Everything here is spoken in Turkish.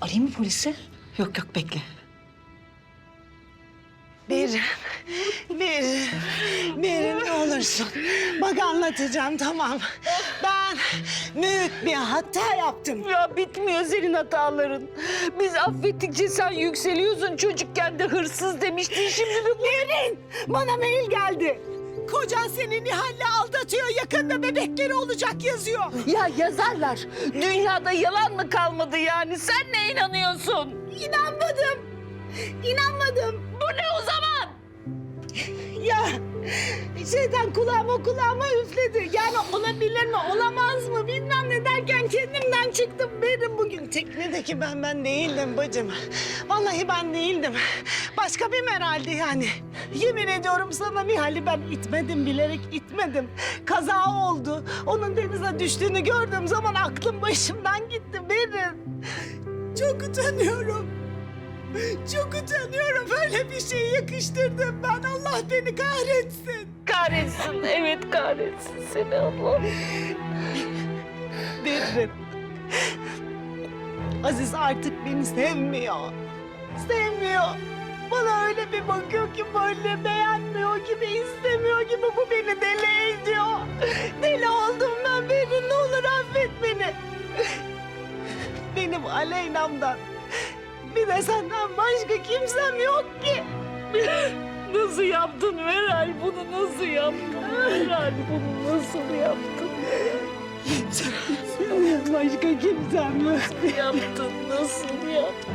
Arayayım mı polisi? Yok yok bekle. Bir, bir, bir ne olursun. Bak anlatacağım tamam. Ben büyük bir hata yaptım. Ya bitmiyor senin hataların. Biz affettikçe sen yükseliyorsun. Çocukken de hırsız demiştin. Şimdi de bu... Berin, bana mail geldi. Kocan seni Nihal'le aldatıyor. Yakında bebekleri olacak yazıyor. Ya yazarlar. Dünyada yalan mı kalmadı yani? Sen ne inanıyorsun? İnanmadım. İnanmadım. Bu ne o zaman? Ya şeytan kulağıma kulağıma üfledi. Yani olabilir mi olamaz mı bilmem ne derken kendimden çıktım. Benim bugün teknedeki ben ben değildim bacım. Vallahi ben değildim. Başka bir Meral'di yani. Yemin ediyorum sana Nihal'i ben itmedim bilerek itmedim. Kaza oldu. Onun denize düştüğünü gördüğüm zaman aklım başımdan gitti benim. Çok utanıyorum. Çok utanıyorum. Böyle bir şey yakıştırdım ben. Allah beni kahretsin. Kahretsin. Evet kahretsin seni Allah. Derin. Aziz artık beni sevmiyor. Sevmiyor. Bana öyle bir bakıyor ki böyle beğenmiyor gibi, istemiyor gibi bu beni deli ediyor. Deli oldum ben Berin ne olur affet beni. Benim Aleyna'mdan bir de senden başka kimsem yok ki. Nasıl yaptın Meral? Bunu nasıl yaptın? Meral bunu nasıl yaptın? Senden başka kimsem yok. Yaptın nasıl yaptın?